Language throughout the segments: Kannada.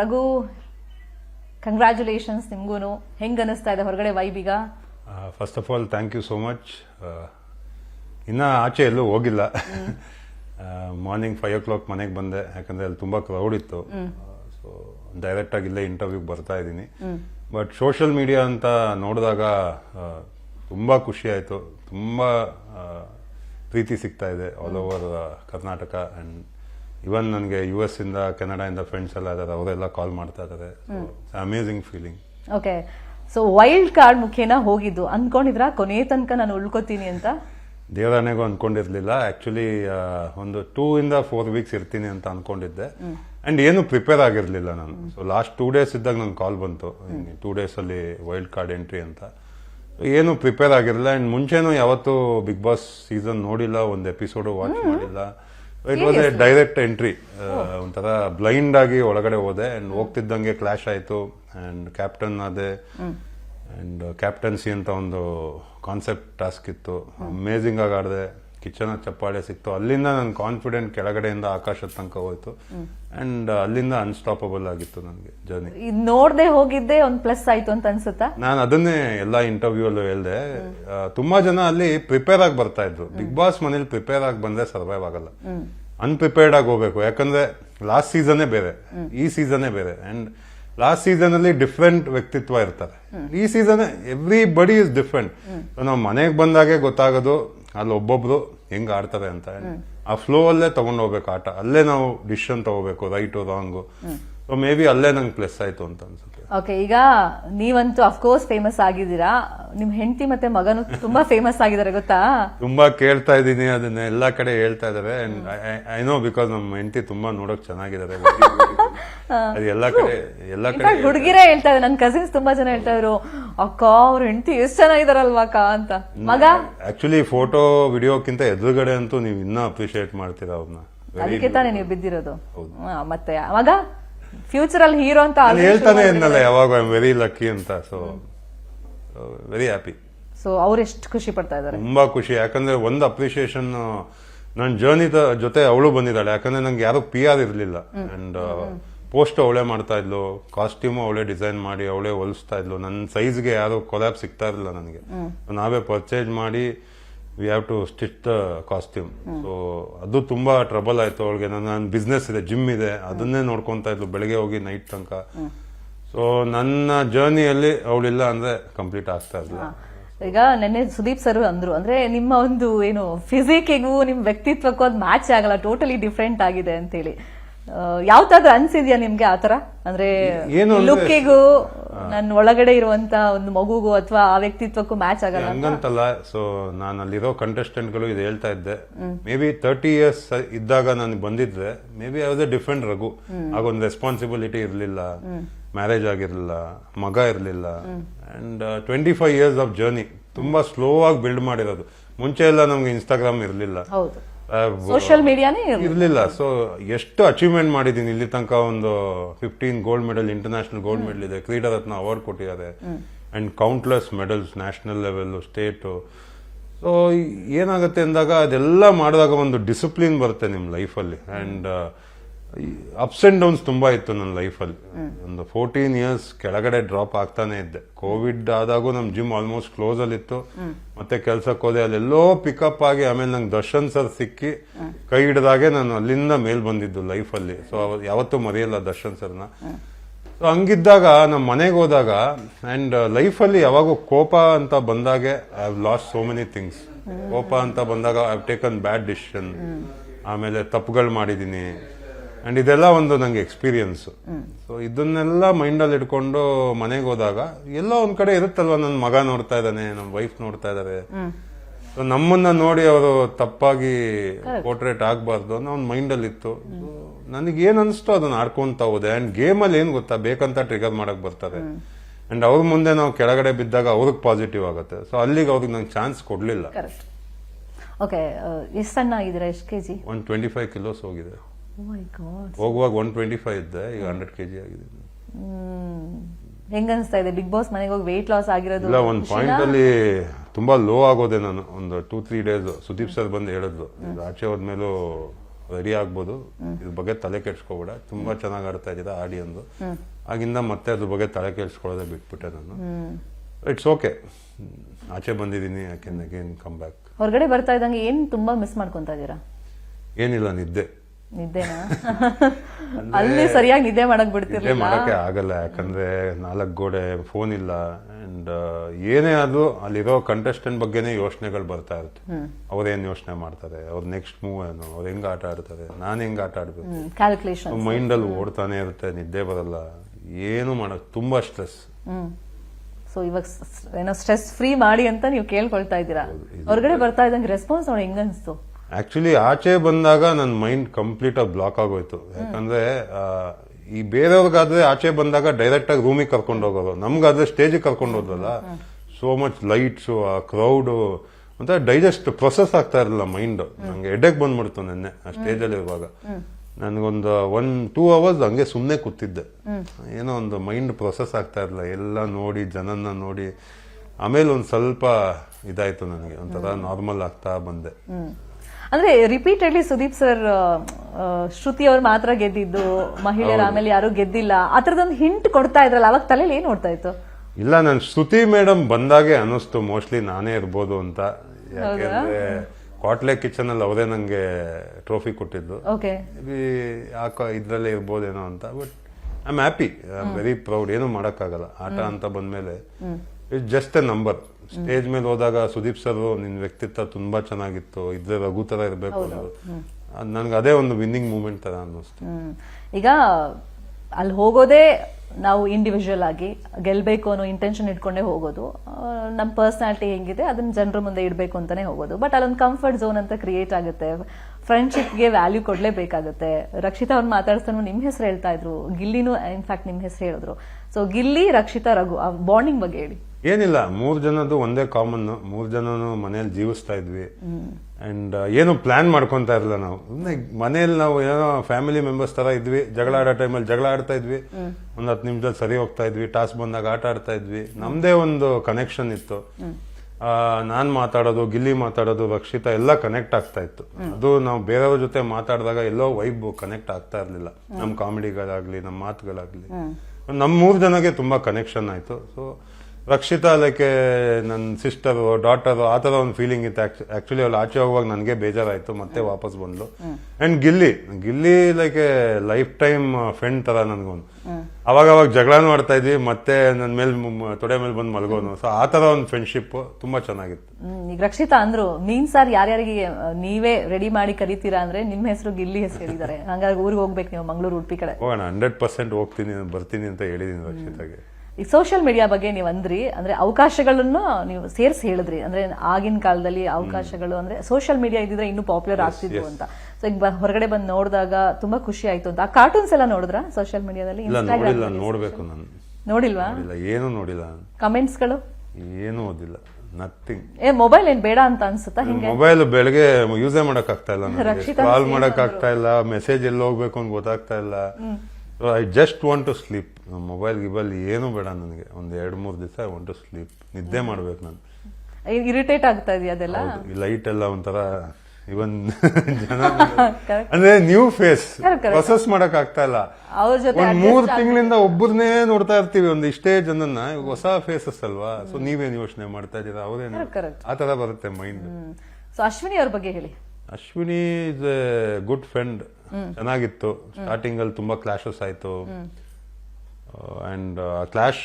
ರಘು ಕಂಗ್ರ್ಯಾಚುಲೇಷನ್ಸ್ ನಿಮಗೂ ಹೆಂಗ್ ಅನಿಸ್ತಾ ಇದೆ ಹೊರಗಡೆ ವೈಬಿಗ? First of all thank you so much ಇನ್ನ ಆಚೆ ಎಲ್ಲೂ ಹೋಗಿಲ್ಲ. ಮಾರ್ನಿಂಗ್ ಫೈವ್ ಓ ಕ್ಲಾಕ್ ಮನೆಗೆ ಬಂದೆ. ಯಾಕಂದ್ರೆ ಅಲ್ಲಿ ತುಂಬಾ ಕ್ರೌಡ್ ಇತ್ತು. ಸೊ ಡೈರೆಕ್ಟ್ ಆಗಿ ಇಲ್ಲೇ ಇಂಟರ್ವ್ಯೂಗೆ ಬರ್ತಾ ಇದ್ದೀನಿ. ಬಟ್ ಸೋಷಿಯಲ್ ಮೀಡಿಯಾ ಅಂತ ನೋಡಿದಾಗ ತುಂಬ ಖುಷಿ ಆಯಿತು. ತುಂಬಾ ಪ್ರೀತಿ ಸಿಗ್ತಾ ಇದೆ all over Karnataka and even ನನಗೆ ಯು ಎಸ್ ಇಂದ ಕೆನಡಾ ಇಂದ ಫ್ರೆಂಡ್ಸ್ ಎಲ್ಲ ಇದ್ದಾರೆ ಅವರೆಲ್ಲ ಕಾಲ್ ಮಾಡ್ತಾ ಇದ್ದಾರೆ. Amazing feeling okay so wild card ಮುಖೇನ ಹೋಗಿದ್ದು. ಅಂದ್ಕೊಂಡಿದ್ರ ಕೊನೆ ತನಕ ನಾನು ಉಳ್ಕೋತೀನಿ ಅಂತ? ದೇವರನೆಗೂ ಅನ್ಕೊಂಡಿರ್ಲಿಲ್ಲ. ಆಕ್ಚುಲಿ ಒಂದು ಟೂ ಇಂದ ಫೋರ್ ವೀಕ್ಸ್ ಇರ್ತೀನಿ ಅಂತ ಅನ್ಕೊಂಡಿದ್ದೆ. ಅಂಡ್ ಏನು ಪ್ರಿಪೇರ್ ಆಗಿರಲಿಲ್ಲ ನಾನು. ಸೊ ಲಾಸ್ಟ್ ಟೂ ಡೇಸ್ ಇದ್ದಾಗ ನನ್ನ ಕಾಲ್ ಬಂತು. ಟೂ ಡೇಸ್ ಅಲ್ಲಿ ವೈಲ್ಡ್ ಕಾರ್ಡ್ ಎಂಟ್ರಿ ಅಂತ. ಏನು ಪ್ರಿಪೇರ್ ಆಗಿರಲಿಲ್ಲ. ಅಂಡ್ ಮುಂಚೆನೂ ಯಾವತ್ತು ಬಿಗ್ ಬಾಸ್ ಸೀಸನ್ ನೋಡಿಲ್ಲ. ಒಂದು ಎಪಿಸೋಡು ವಾಚ್ ಮಾಡಿಲ್ಲ. It was a direct entry ಒಂಥರ ಬ್ಲೈಂಡ್ ಆಗಿ ಒಳಗಡೆ ಹೋದೆ ಅಂಡ್ ಹೋಗ್ತಿದ್ದಂಗೆ ಕ್ಲಾಶ್ ಆಯಿತು. ಅಂಡ್ ಕ್ಯಾಪ್ಟನ್ ಅದೇ. ಅಂಡ್ ಕ್ಯಾಪ್ಟನ್ಸಿ ಅಂತ ಒಂದು ಕಾನ್ಸೆಪ್ಟ್ ಟಾಸ್ಕ್ ಇತ್ತು. ಅಮೇಝಿಂಗ್ ಆಗಿ ಆಡಿದೆ. ಕಿಚನ್ ಚಪ್ಪಾಳೆ ಸಿಕ್ತು. ಅಲ್ಲಿಂದ ನನ್ನ ಕಾನ್ಫಿಡೆಂಟ್ ಕೆಳಗಡೆಯಿಂದ ಆಕಾಶದ ತನಕ ಹೋಯ್ತು. ಅಂಡ್ ಅಲ್ಲಿಂದ ಅನ್ಸ್ಟಾಪಬಲ್ ಆಗಿತ್ತು ನನಗೆ ಜರ್ನಿ ನೋಡದೆ ಹೋಗಿದ್ದೆ ಒಂದು ಪ್ಲಸ್ ಆಯ್ತು ಅಂತ ಅನ್ಸುತ್ತಾ? ನಾನು ಅದನ್ನೇ ಎಲ್ಲಾ ಇಂಟರ್ವ್ಯೂ ಅಲ್ಲೂ ಹೇಳ್ದೆ. ತುಂಬಾ ಜನ ಅಲ್ಲಿ ಪ್ರಿಪೇರ್ ಆಗಿ ಬರ್ತಾ ಇದ್ರು. ಬಿಗ್ ಬಾಸ್ ಮನೇಲಿ ಪ್ರಿಪೇರ್ ಆಗಿ ಬಂದ್ರೆ ಸರ್ವೈವ್ ಆಗಲ್ಲ. ಅನ್ಪ್ರಿಪೇರ್ಡ್ ಆಗಿ ಹೋಗ್ಬೇಕು. ಯಾಕಂದ್ರೆ ಲಾಸ್ಟ್ ಸೀಸನ್ನೇ ಬೇರೆ. ಈ ಸೀಸನ್ನೇ ಬೇರೆ. ಅಂಡ್ ಲಾಸ್ಟ್ ಸೀಸನ್ ಅಲ್ಲಿ ಡಿಫ್ರೆಂಟ್ ವ್ಯಕ್ತಿತ್ವ ಇರ್ತಾರೆ. ಈ season everybody is different ನಾವು ಮನೆಗೆ ಬಂದಾಗೆ ಗೊತ್ತಾಗೋದು ಅಲ್ಲಿ ಒಬ್ಬೊಬ್ರು ಹೆಂಗ್ ಆಡ್ತಾರೆ ಅಂತ. ಆ ಫ್ಲೋ ಅಲ್ಲೇ ತಗೊಂಡ್ ಹೋಗ್ಬೇಕು ಆಟ. ಅಲ್ಲೇ ನಾವು ಡಿಸಿಷನ್ ತಗೋಬೇಕು right wrong so maybe ಅಲ್ಲೇ ನಂಗೆ ಪ್ಲಸ್ ಆಯ್ತು ಅಂತ ಅನ್ಸುತ್ತೆ. ಓಕೆ ಈಗ ನೀವಂತೂ ಅಫ್ಕೋರ್ಸ್ ಫೇಮಸ್ ಆಗಿದ್ದೀರಾ. ನಿಮ್ ಹೆಂಡತಿ ಮತ್ತೆ ಮಗನು ತುಂಬಾ ಫೇಮಸ್ ಆಗಿದ್ದಾರೆ ಗೊತ್ತಾ? ತುಂಬಾ ಕೇಳ್ತಾ ಇದ್ದೀನಿ ಅದನ್ನ ಎಲ್ಲಾ ಕಡೆ ಹೇಳ್ತಾ ಇದಾರೆ ಐ ನೋ ಬಿಕಾಸ್ ನಮ್ಮ ಹೆಂಡತಿ ತುಂಬಾ ನೋಡಕ್ ಚೆನ್ನಾಗಿದ್ದಾರೆ. ಅದು ಎಲ್ಲಾ ಕಡೆ ಎಲ್ಲಾ ಕಡೆ ಹುಡುಗಿರೇ ಹೇಳ್ತಾ ಇದ್ದಾರೆ. ನನ್ನ ಕಸಿನ್ಸ್ ತುಂಬಾ ಜನ ಹೇಳ್ತಾ ಇದ್ರು ಅಕ್ಕ ಅವ್ರ ಹೆಂಡತಿ ಎಷ್ಟ್ ಚೆನ್ನಾಗಿದಾರಲ್ವಾ ಅಕ್ಕ? ಅಂತ. ಮಗ? ಆಕ್ಚುಲಿ ಫೋಟೋ ವಿಡಿಯೋಕ್ಕಿಂತ ಎದುರುಗಡೆ ಅಂತೂ ನೀವು ಇನ್ನೂ ಅಪ್ರಿಶಿಯೇಟ್ ಮಾಡ್ತೀರಾ ಅವ್ರನ್ನ ಅದಕ್ಕೆ ತಾನೇ ನೀವು ಬಿದ್ದಿರೋದು. ಮತ್ತೆ ಮಗ? ಫ್ಯೂಚರ್ ಅಲ್ಲಿ ಹೀರೋ ಅಂತ ಹೇಳ್ತಾನೆ ಯಾವಾಗ ಐ ವೆರಿ ಲಕ್ಕಿ ಅಂತ ಸೊ ವೆರಿ ಹ್ಯಾಪಿ ಸೊ ಅವ್ರು ಎಷ್ಟು ಖುಷಿ ಪಡ್ತಾ ಇದ್ದಾರೆ? ತುಂಬಾ ಖುಷಿ ಯಾಕಂದ್ರೆ ಒಂದು ಅಪ್ರಿಶಿಯೇಷನ್ ನನ್ನ ಜರ್ನಿ ಜೊತೆ ಅವಳು ಬಂದಿದ್ದಾಳೆ ಯಾಕಂದ್ರೆ ನಂಗೆ ಯಾರು ಪಿ ಆರ್ ಇರಲಿಲ್ಲ. ಅಂಡ್ ಪೋಸ್ಟ್ ಅವಳೇ ಮಾಡ್ತಾ ಇದ್ಲು ಕಾಸ್ಟ್ಯೂಮ್ ಅವಳೇ ಡಿಸೈನ್ ಮಾಡಿ ಅವಳೇ ಹೊಲಿಸ್ತಾ ಇದ್ಲು. ನನ್ನ ಸೈಜ್ಗೆ ಯಾರು ಕೊಲಾಬ್ ಸಿಗ್ತಾ ಇರಲಿಲ್ಲ ನನಗೆ. ನಾವೇ ಪರ್ಚೇಸ್ ಮಾಡಿ we have to stitch the costume so ಅದು ತುಂಬಾ ಟ್ರಬಲ್ ಆಯ್ತು ಅವಳಿಗೆ. ನನ್ನ ಬಿಸ್ನೆಸ್ ಇದೆ ಜಿಮ್ ಇದೆ. ಅದನ್ನೇ ನೋಡ್ಕೊಂತಾ ಇದ್ಲು ಬೆಳಗ್ಗೆ ಹೋಗಿ ನೈಟ್ ತನಕ. ಸೊ ನನ್ನ ಜರ್ನಿಯಲ್ಲಿ ಅವಳಿಲ್ಲ ಅಂದ್ರೆ ಕಂಪ್ಲೀಟ್ ಆಗ್ತಾ ಇರಲಿಲ್ಲ. ಈಗ ನೆನ್ನೆ ಸುದೀಪ್ ಸರ್ ಅಂದ್ರು. ಅಂದ್ರೆ ನಿಮ್ಮ ಒಂದು ಏನು ಫಿಸಿಕ್ಗೂ ನಿಮ್ ವ್ಯಕ್ತಿತ್ವಕ್ಕೂ ಅದು ಮ್ಯಾಚ್ ಆಗಲ್ಲ. ಟೋಟಲಿ ಡಿಫ್ರೆಂಟ್ ಆಗಿದೆ ಅಂತೇಳಿ. ಯಾವ್ದಾದ್ರು ಅನ್ಸಿದ್ಯಾ ನಿಮ್ಗೆ ಆತರ ಅಂದ್ರೆ ಲುಕ್ಕಿಗೂ ನನ್ನ ಒಳಗಡೆ ಇರುವಂತ ಒಂದು ಮಗುಗೂ ಅಥವಾ ಆ ವ್ಯಕ್ತಿತ್ವಕ್ಕೂ ಮ್ಯಾಚ್ ಆಗಲ್ಲ? ಹಂಗಂತಲ್ಲ ಸೊ ನಾನು ಅಲ್ಲಿರೋ ಕಂಟೆಸ್ಟೆಂಟ್ಗಳು ಇದು ಹೇಳ್ತಾ ಇದ್ದೆ. ಮೇ ಬಿ ತರ್ಟಿ ಇಯರ್ಸ್ ಇದ್ದಾಗ ನಾನು ಬಂದಿದ್ರೆ ಮೇ ಬಿ ಯಾವುದೇ ಡಿಫ್ರೆಂಟ್ ರಘು. ಆಗೊಂದು ರೆಸ್ಪಾನ್ಸಿಬಿಲಿಟಿ ಇರಲಿಲ್ಲ. ಮ್ಯಾರೇಜ್ ಆಗಿರ್ಲಿಲ್ಲ. ಮಗ ಇರಲಿಲ್ಲ. And twenty five years of journey ತುಂಬಾ ಸ್ಲೋ ಆಗಿ ಬಿಲ್ಡ್ ಮಾಡಿರೋದು. ಮುಂಚೆ ಎಲ್ಲ ನಮ್ಗೆ ಇನ್ಸ್ಟಾಗ್ರಾಮ್ ಇರಲಿಲ್ಲ. ಸೋಷಿಯಲ್ ಮೀಡಿಯಾನೇ ಇರಲಿಲ್ಲ. ಸೊ ಎಷ್ಟು ಅಚೀವ್ಮೆಂಟ್ ಮಾಡಿದೀನಿ ಇಲ್ಲಿ ತನಕ ಒಂದು fifteen gold medal international gold medal ಇದೆ. ಕ್ರೀಡಾ ರತ್ನ ಅವಾರ್ಡ್ ಕೊಟ್ಟಿದ್ದಾರೆ. And countless medals national level state so ಏನಾಗುತ್ತೆ ಅಂದಾಗ ಅದೆಲ್ಲ ಮಾಡಿದಾಗ ಒಂದು ಡಿಸಿಪ್ಲಿನ್ ಬರುತ್ತೆ ನಿಮ್ಮ ಲೈಫಲ್ಲಿ ಅಂಡ್ ಅಪ್ಸ್ ಅಂಡ್ ಡೌನ್ಸ್ ತುಂಬಾ ಇತ್ತು ನನ್ನ ಲೈಫಲ್ಲಿ ಒಂದು ಫೋರ್ಟೀನ್ ಇಯರ್ಸ್ ಕೆಳಗಡೆ ಡ್ರಾಪ್ ಆಗ್ತಾನೆ ಇದ್ದೆ. ಕೋವಿಡ್ ಆದಾಗೂ ನಮ್ಮ ಜಿಮ್ ಆಲ್ಮೋಸ್ಟ್ ಕ್ಲೋಸ್ ಅಲ್ಲಿ ಇತ್ತು ಮತ್ತೆ ಕೆಲ್ಸಕ್ಕೆ ಹೋದೆ, ಅಲ್ಲೆಲ್ಲೋ ಪಿಕಪ್ ಆಗಿ ಆಮೇಲೆ ನಂಗೆ ದರ್ಶನ್ ಸರ್ ಸಿಕ್ಕಿ ಕೈ ಹಿಡಿದಾಗೆ ನಾನು ಅಲ್ಲಿಂದ ಮೇಲ್ ಬಂದಿದ್ದು ಲೈಫಲ್ಲಿ ಸೊ ಯಾವತ್ತೂ ಮರೆಯಲ್ಲ ದರ್ಶನ್ ಸರ್ನ ಸೊ ಹಂಗಿದ್ದಾಗ ನಮ್ಮ ಮನೆಗೆ ಹೋದಾಗ ಅಂಡ್ ಲೈಫಲ್ಲಿ ಯಾವಾಗೂ ಕೋಪ ಅಂತ ಬಂದಾಗೆ I have lost so many things ಕೋಪ ಅಂತ ಬಂದಾಗ I have taken bad decision ಆಮೇಲೆ ತಪ್ಪುಗಳು ಮಾಡಿದ್ದೀನಿ ಅಂಡ್ ಇದೆಲ್ಲ ಒಂದು ನಂಗೆ ಎಕ್ಸ್ಪೀರಿಯನ್ಸ್ ಸೊ ಇದನ್ನೆಲ್ಲ ಮೈಂಡಲ್ಲಿ ಇಟ್ಕೊಂಡು ಮನೆಗೆ ಹೋದಾಗ ಎಲ್ಲ ಒಂದ್ ಕಡೆ ಇರುತ್ತಲ್ವ ನನ್ನ ಮಗ ನೋಡ್ತಾ ಇದ್ದಾನೆ ನಮ್ಮ ವೈಫ್ ನೋಡ್ತಾ ಇದ್ದಾರೆ ಸೊ ನಮ್ಮನ್ನ ನೋಡಿ ಅವರು ತಪ್ಪಾಗಿ ಪೋರ್ಟ್ರೇಟ್ ಆಗಬಾರ್ದು ಅನ್ನೋ ಒಂದು ಮೈಂಡಲ್ಲಿ ಇತ್ತು. ನನಗೆ ಏನ್ ಅನಿಸ್ತೋ ಅದನ್ನ ಆಡ್ಕೊಂತ ಹೋದೆ. ಅಂಡ್ ಗೇಮ್ ಅಲ್ಲಿ ಏನ್ ಗೊತ್ತಾ ಬೇಕಂತ ಟ್ರಿಗರ್ ಮಾಡಕ್ ಬರ್ತಾರೆ. ಅಂಡ್ ಅವ್ರ ಮುಂದೆ ನಾವು ಕೆಳಗಡೆ ಬಿದ್ದಾಗ ಅವ್ರಿಗೆ ಪಾಸಿಟಿವ್ ಆಗುತ್ತೆ. ಸೊ ಅಲ್ಲಿಗೆ ಅವ್ರಿಗೆ ನಂಗೆ ಚಾನ್ಸ್ ಕೊಡ್ಲಿಲ್ಲ. ಓಕೆ ಎಷ್ಟು ಸಣ್ಣ ಆಗಿದ್ರೆ ಎಷ್ಟು ಕೆಜಿ? ಒಂದು ಟ್ವೆಂಟಿ ಫೈವ್ ಕಿಲೋಸ್ ಹೋಗಿದೆ. ಹೋಗುವಾಗ ಒನ್ ಟ್ವೆಂಟಿ ಫೈವ್ ಇದ್ದೆ ಈಗ ಹಂಡ್ರೆಡ್ ಕೆಜಿ ಆಗಿದೆ. ಹೆಂಗ ಅನ್ಸ್ತಾ ಇದೆ? ಬಿಗ್ ಬಾಸ್ ಮನೆಗೆ ಹೋಗಿ ವೆಯ್ಟ್ ಲಾಸ್ ಆಗಿರೋದು ಇಲ್ಲ ಒಂದು ಪಾಯಿಂಟ್ ಅಲ್ಲಿ ತುಂಬಾ ಲೋ ಆಗೋದೆ ನಾನು. ಒಂದು two three days Sudeep sir ಬಂದು ಹೇಳಿದ್ರು. ಇದು ಆಚೆ ಹೋದ್ಮೇಲೂ ರೆಡಿ ಆಗ್ಬೋದು. ಇದ್ರ ಬಗ್ಗೆ ತಲೆ ಕೆಡ್ಸ್ಕೊಬೇಡ. ತುಂಬಾ ಚೆನ್ನಾಗಿ ಆಡ್ತಾ ಇದ್ದೀರಾ ಆಡಿ ಅಂದು. ಆಗಿಂದ ಮತ್ತೆ ಅದ್ರ ಬಗ್ಗೆ ತಲೆ ಕೆಡ್ಸ್ಕೊಳ್ಳೋದೆ ಬಿಟ್ಬಿಟ್ಟೆ ನಾನು. ಇಟ್ಸ್ ಓಕೆ ಆಚೆ ಬಂದಿದ್ದೀನಿ ಕ್ಯಾನ್ ಅಗೇನ್ ಕಮ್ ಬ್ಯಾಕ್ ಹೊರಗಡೆ ಬರ್ತಾ ಇದ್ದಂಗೆ ಏನು ತುಂಬಾ ಮಿಸ್ ಮಾಡ್ಕೊತಾ ಇದ್ದೀರಾ? ಏನಿಲ್ಲ ನಿದ್ದೆ. ನಿದ್ದೆನಾ? ಅಲ್ಲಿ ಸರಿಯಾಗಿ ನಿದ್ದೆ ಮಾಡಕ್ ನಿದ್ದೆ ಬಿಡ್ತಿರ್ಲಿಲ್ಲ ಮಾಡಕ್ಕೆ ಆಗಲ್ಲ ಯಾಕಂದ್ರೆ ನಾಲ್ಕು ಗೋಡೆ ಫೋನ್ ಇಲ್ಲ. ಅಂಡ್ ಏನೇ ಆದ್ರೂ ಅಲ್ಲಿರೋ ಕಂಟೆಸ್ಟೆಂಟ್ ಬಗ್ಗೆನೇ ಯೋಚನೆಗಳು ಬರ್ತಾ ಇರುತ್ತೆ. ಅವ್ರೇನ್ ಯೋಚನೆ ಮಾಡ್ತಾರೆ? ಅವ್ರ ನೆಕ್ಸ್ಟ್ ಮೂವ್ ಏನು? ಅವ್ರು ಹೆಂಗ್ ಆಟ ಆಡ್ತಾರೆ? ನಾನ್ ಹೆಂಗ್ ಆಟ ಆಡ್ಬೇಕು? ಕ್ಯಾಲ್ಕುಲೇಷನ್ ಮೈಂಡ್ ಅಲ್ಲಿ ಓಡ್ತಾನೆ ಇರುತ್ತೆ ನಿದ್ದೆ ಬರಲ್ಲ. ಏನು ಮಾಡಕ್ ತುಂಬಾ ಸ್ಟ್ರೆಸ್ ಹ್ಮ್. ಸೊ ಇವಾಗ ಸ್- ಸ್- ಏನೋ ಸ್ಟ್ರೆಸ್ ಫ್ರೀ ಮಾಡಿ ಅಂತ ನೀವು ಕೇಳ್ಕೊಳ್ತಾ ಇದ್ದೀರಾ? ಹೊರಗಡೆ ಬರ್ತಾ ಇದ್ದಂಗೆ ರೆಸ್ಪಾನ್ಸ್ ನೋಡಿ ಹೆಂಗನ್ಸ್ತು? ಆಕ್ಚುಲಿ ಆಚೆ ಬಂದಾಗ ನನ್ನ ಮೈಂಡ್ ಕಂಪ್ಲೀಟ್ ಆಗಿ ಬ್ಲಾಕ್ ಆಗೋಯ್ತು. ಯಾಕಂದ್ರೆ ಈ ಬೇರೆಯವ್ರಿಗಾದ್ರೆ ಆಚೆ ಬಂದಾಗ ಡೈರೆಕ್ಟ್ ಆಗಿ ರೂಮಿಗೆ ಕರ್ಕೊಂಡು ಹೋಗೋದು ನಮ್ಗಾದ್ರೆ ಸ್ಟೇಜಿಗೆ ಕರ್ಕೊಂಡು ಹೋದಲ್ಲ ಸೋ ಮಚ್ ಲೈಟ್ಸ್ ಆ ಕ್ರೌಡು ಅಂತ ಡೈಜೆಸ್ಟ್ ಪ್ರೊಸೆಸ್ ಆಗ್ತಾ ಇರಲಿಲ್ಲ ಮೈಂಡ್ ನಂಗೆ ಎಡೆಗೆ ಬಂದ್ಬಿಡ್ತು ನೆನ್ನೆ ಆ ಸ್ಟೇಜಲ್ಲಿ ಇರುವಾಗ. ನನಗೊಂದು ಒನ್ ಟೂ ಅವರ್ಸ್ ಹಂಗೆ ಸುಮ್ಮನೆ ಕೂತಿದ್ದೆ. ಏನೋ ಒಂದು ಮೈಂಡ್ ಪ್ರೊಸೆಸ್ ಆಗ್ತಾ ಇರಲಿಲ್ಲ. ಎಲ್ಲ ನೋಡಿ ಜನನ್ನ ನೋಡಿ ಆಮೇಲೆ ಒಂದು ಸ್ವಲ್ಪ ಇದಾಯಿತು ನನಗೆ. ಒಂಥರ ನಾರ್ಮಲ್ ಆಗ್ತಾ ಬಂದೆ. ಅಂದ್ರೆ ರಿಪೀಟೆಡ್ಲಿ ಸುದೀಪ್ ಸರ್ ಶ್ರುತಿ ಅವ್ರು ಮಾತ್ರ ಗೆದ್ದಿದ್ದು ಮಹಿಳೆಯರ ಆಮೇಲೆ ಯಾರು ಗೆದ್ದಿಲ್ಲ ಆ ಥರದೊಂದು ಹಿಂಟ್ ಕೊಡ್ತಾ ಇದ್ರಲ್ಲ ಅವಾಗ ತಲೆಯಲ್ಲಿ ಏನ್ ನೋಡ್ತಾ ಇತ್ತು? ಇಲ್ಲ ನಾನು ಶ್ರುತಿ ಮೇಡಮ್ ಬಂದಾಗೆ ಅನಿಸ್ತು ಮೋಸ್ಟ್ಲಿ ನಾನೇ ಇರ್ಬೋದು ಅಂತ. ಯಾಕೆಂದ್ರೆ ಕ್ವಾಟ್ಲೆ ಕಿಚನ್ ಅಲ್ಲಿ ಅವರೇ ನಂಗೆ ಟ್ರೋಫಿ ಕೊಟ್ಟಿದ್ದು. ಇದ್ರಲ್ಲೇ ಇರ್ಬೋದೇನೋ ಅಂತ but I am happy I am very proud ಏನು ಮಾಡೋಕ್ಕಾಗಲ್ಲ. ಆಟ ಅಂತ ಬಂದ್ಮೇಲೆ it's just a number stage ಮೇಲೆ ಹೋದಾಗ ಸುದೀಪ್ ಸರ್ ನಿನ್ ವ್ಯಕ್ತಿತ್ವ ತುಂಬಾ ಚೆನ್ನಾಗಿತ್ತು. ಇದ್ರೆ ರಘು ತರ ಇರಬೇಕು ಅನ್ನೋದು ನನ್ಗೆ ಅದೇ ಒಂದು ವಿನ್ನಿಂಗ್ ಮೂಮೆಂಟ್ ತರ ಅನ್ನಿಸ್ತು. ಈಗ ಅಲ್ಲಿ ಹೋಗೋದೇ ನಾವು ಇಂಡಿವಿಜುವಲ್ ಆಗಿ ಗೆಲ್ಬೇಕು ಅನ್ನೋ ಇಂಟೆನ್ಷನ್ ಇಟ್ಕೊಂಡೇ ಹೋಗೋದು. ನಮ್ಮ ಪರ್ಸನಾಲಿಟಿ ಹೆಂಗಿದೆ ಅದನ್ನ ಜನರ ಮುಂದೆ ಇಡಬೇಕು ಅಂತಾನೆ ಹೋಗೋದು. ಬಟ್ ಅಲ್ಲೊಂದು ಕಂಫರ್ಟ್ ಝೋನ್ ಅಂತ ಕ್ರಿಯೇಟ್ ಆಗುತ್ತೆ. ಫ್ರೆಂಡ್ಶಿಪ್ಗೆ ವ್ಯಾಲ್ಯೂ ಕೊಡಲೇಬೇಕಾಗುತ್ತೆ. ರಕ್ಷಿತಾ ಅವ್ರು ಮಾತಾಡ್ಸ್ತಾನು ನಿಮ್ಮ ಹೆಸರು ಹೇಳ್ತಾ ಇದ್ರು. ಗಿಲ್ಲಿನೂ ಇನ್ಫ್ಯಾಕ್ಟ್ ನಿಮ್ಮ ಹೆಸರು ಹೇಳಿದ್ರು. ಸೊ ಗಿಲ್ಲಿ ರಕ್ಷಿತಾ ರಘು ಆ ಬಾಂಡಿಂಗ್ ಬಗ್ಗೆ ಹೇಳಿ. ಏನಿಲ್ಲ ಮೂರ್ ಜನದ್ದು ಒಂದೇ ಕಾಮನ್ ಮೂರ್ ಜನನು ಮನೇಲಿ ಜೀವಿಸ್ತಾ ಇದ್ವಿ. ಅಂಡ್ ಏನು ಪ್ಲಾನ್ ಮಾಡ್ಕೊಂತಾ ಇರಲಿಲ್ಲ ನಾವು. ಮನೇಲಿ ನಾವು ಏನೋ ಫ್ಯಾಮಿಲಿ ಮೆಂಬರ್ಸ್ ತರ ಇದ್ವಿ. ಜಗಳ ಆಡೋ ಟೈಮಲ್ಲಿ ಜಗಳ ಆಡ್ತಾ ಇದ್ವಿ. ಒಂದ್ ಹತ್ತು ನಿಮಿಷದಲ್ಲಿ ಸರಿ ಹೋಗ್ತಾ ಇದ್ವಿ. ಟಾಸ್ ಬಂದಾಗ ಆಟ ಆಡ್ತಾ ಇದ್ವಿ. ನಮ್ದೇ ಒಂದು ಕನೆಕ್ಷನ್ ಇತ್ತು. ಆ, ನಾನ್ ಮಾತಾಡೋದು ಗಿಲ್ಲಿ ಮಾತಾಡೋದು ರಕ್ಷಿತಾ ಎಲ್ಲ ಕನೆಕ್ಟ್ ಆಗ್ತಾ ಇತ್ತು. ಅದು ನಾವು ಬೇರೆಯವ್ರ ಜೊತೆ ಮಾತಾಡಿದಾಗ ಎಲ್ಲೋ ವೈಬ್ ಕನೆಕ್ಟ್ ಆಗ್ತಾ ಇರ್ಲಿಲ್ಲ. ನಮ್ ಕಾಮಿಡಿಗಳಾಗ್ಲಿ ನಮ್ಮ ಮಾತುಗಳಾಗ್ಲಿ. ನಮ್ ಮೂರ್ ಜನಗೆ ತುಂಬಾ ಕನೆಕ್ಷನ್ ಆಯಿತು. ಸೊ ರಕ್ಷಿತಾ ಲೈಕ್ ನನ್ನ ಸಿಸ್ಟರು ಡಾಟರ್ ಆ ಥರ ಒಂದು ಫೀಲಿಂಗ್ ಇತ್ತು. ಆ್ಯಕ್ಚುಲಿ ಅವ್ಳು ಆಚೆ ಹೋಗುವಾಗ ನನಗೆ ಬೇಜಾರಾಯಿತು ಮತ್ತೆ ವಾಪಸ್ ಬಂದ್ಲು. And Gilli Gilli like lifetime friend ತರ ನನಗೊಂದು. ಅವಾಗ ಅವಾಗ ಜಗಳನೂ ಆಡ್ತಾ ಇದ್ವಿ ಮತ್ತೆ ನನ್ನ ಮೇಲೆ ತೊಡೆ ಮೇಲೆ ಬಂದು ಮಲಗೋನು. ಸೊ ಆ ಥರ ಒಂದು ಫ್ರೆಂಡ್ಶಿಪ್ ತುಂಬಾ ಚೆನ್ನಾಗಿತ್ತು. ಈಗ ರಕ್ಷಿತಾ ಅಂದ್ರು ನೀನ್ ಸಾರ್ ಯಾರ್ಯಾರಿಗೆ ನೀವೇ ರೆಡಿ ಮಾಡಿ ಕರಿತೀರಾ ಅಂದ್ರೆ ನಿಮ್ಮ ಹೆಸರು ಗಿಲ್ಲಿ ಹೆಸರು ಹೇಳಿದ್ದಾರೆ. ಹಂಗಾಗಿ ಊರಿಗೆ ಹೋಗ್ಬೇಕು ನೀವು ಮಂಗಳೂರು ಉಡುಪಿ ಕಡೆ. ಹೋಗೋಣ ಹಂಡ್ರೆಡ್ ಪರ್ಸೆಂಟ್ ಹೋಗ್ತೀನಿ ಬರ್ತೀನಿ ಅಂತ ಹೇಳಿದೀನಿ ರಕ್ಷಿತಾಗೆ. ಈ ಸೋಷಿಯಲ್ ಮೀಡಿಯಾ ಬಗ್ಗೆ ನೀವು ಅಂದ್ರಿ ಅಂದ್ರೆ ಅವಕಾಶಗಳನ್ನು ನೀವು ಸೇರಿಸಿ ಹೇಳಿದ್ರಿ. ಅಂದ್ರೆ ಆಗಿನ ಕಾಲದಲ್ಲಿ ಅವಕಾಶಗಳು ಅಂದ್ರೆ ಸೋಷಿಯಲ್ ಮೀಡಿಯಾ ಇದ್ದಿದ್ರೆ ಇನ್ನೂ ಪಾಪ್ಯುಲರ್ ಆಗ್ತಿದ್ವು ಅಂತ. ಸೊ ಈಗ ಹೊರಗಡೆ ಬಂದು ನೋಡಿದಾಗ ತುಂಬಾ ಖುಷಿ ಆಯ್ತು ಅಂತ. ಆ ಕಾರ್ಟೂನ್ಸ್ ಎಲ್ಲ ನೋಡಿದ್ರ ಸೋಷಿಯಲ್ ಮೀಡಿಯಾದಲ್ಲಿ ನೋಡಬೇಕು ನಾನು. ನೋಡಿಲ್ವಾ? ಏನು ನೋಡಿಲ್ಲ ಕಮೆಂಟ್ಸ್ಗಳು ಏನೂ ಓದಿಲ್ಲ ನಥಿಂಗ್ ಏ ಮೊಬೈಲ್ ಏನ್ ಬೇಡ ಅಂತ ಅನ್ಸುತ್ತಾ ಹಿಂಗೆ? ಮೊಬೈಲ್ ಬೆಳಗ್ಗೆ ಯೂಸೇ ಮಾಡಕ್ ಆಗ್ತಾ ಇಲ್ಲ ಕಾಲ್ ಮಾಡಕ್ ಆಗ್ತಾ ಇಲ್ಲ ಮೆಸೇಜ್ ಎಲ್ಲಿ ಹೋಗ್ಬೇಕು ಅಂತ ಗೊತ್ತಾಗ್ತಾ ಇಲ್ಲ. I just want to sleep mobile ಗಿಬಲ್ ಏನೂ ಬೇಡ ನನಗೆ. ಒಂದು ಎರಡು ಮೂರು ದಿವಸ ಐ ವಾಂಟ್ ಟು ಸ್ಲೀಪ್ ನಿದ್ದೆ ಮಾಡ್ಬೇಕು ನಾನು. ಇರಿಟೇಟ್ ಆಗ್ತಾ ಇದೆಯಾ ಅದೆಲ್ಲ? ಲೈಟ್ ಎಲ್ಲ ಒಂಥರ ಇವನ್ ಜನ. ಅಂದ್ರೆ ನ್ಯೂ ಫೇಸ್. ಪ್ರೊಸೆಸ್ ಮಾಡಕ್ ಆಗ್ತಾ ಇಲ್ಲ. ಒಂದ್ ಮೂರ್ ತಿಂಗಳಿಂದ ಒಬ್ಬರನ್ನೇ ನೋಡ್ತಾ ಇರ್ತೀವಿ. ಒಂದು ಇಷ್ಟೇ ಜನನ್ನ. ಹೊಸ ಫೇಸಸ್ ಅಲ್ವಾ? ಸೊ ನೀವೇನ್ ಯೋಚನೆ ಮಾಡ್ತಾ ಇದ್ದೀರಾ? ಅವ್ರೇನು Correct, correct. ಆ ತರ ಬರುತ್ತೆ ಮೈಂಡ್ ಸೊ ಅಶ್ವಿನಿ ಅವ್ರ ಬಗ್ಗೆ ಹೇಳಿ. Ashwini is a good friend ಚೆನ್ನಾಗಿತ್ತು. ಸ್ಟಾರ್ಟಿಂಗ್ ಅಲ್ಲಿ ತುಂಬಾ ಕ್ಲಾಶಸ್ ಆಯ್ತು. ಅಂಡ್ ಕ್ಲಾಶ್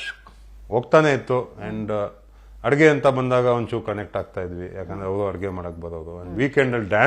ಹೋಗ್ತಾನೆ ಇತ್ತು. ಅಂಡ್ ಅಡುಗೆ ಅಂತ ಬಂದಾಗ ಒಂಚೂರು ಕನೆಕ್ಟ್ ಆಗ್ತಾ ಇದ್ವಿ. ಯಾಕಂದ್ರೆ ಅವರು ಅಡುಗೆ ಮಾಡಕ್ ಬರೋದು. ವೀಕೆಂಡ್ ಅಲ್ಲಿ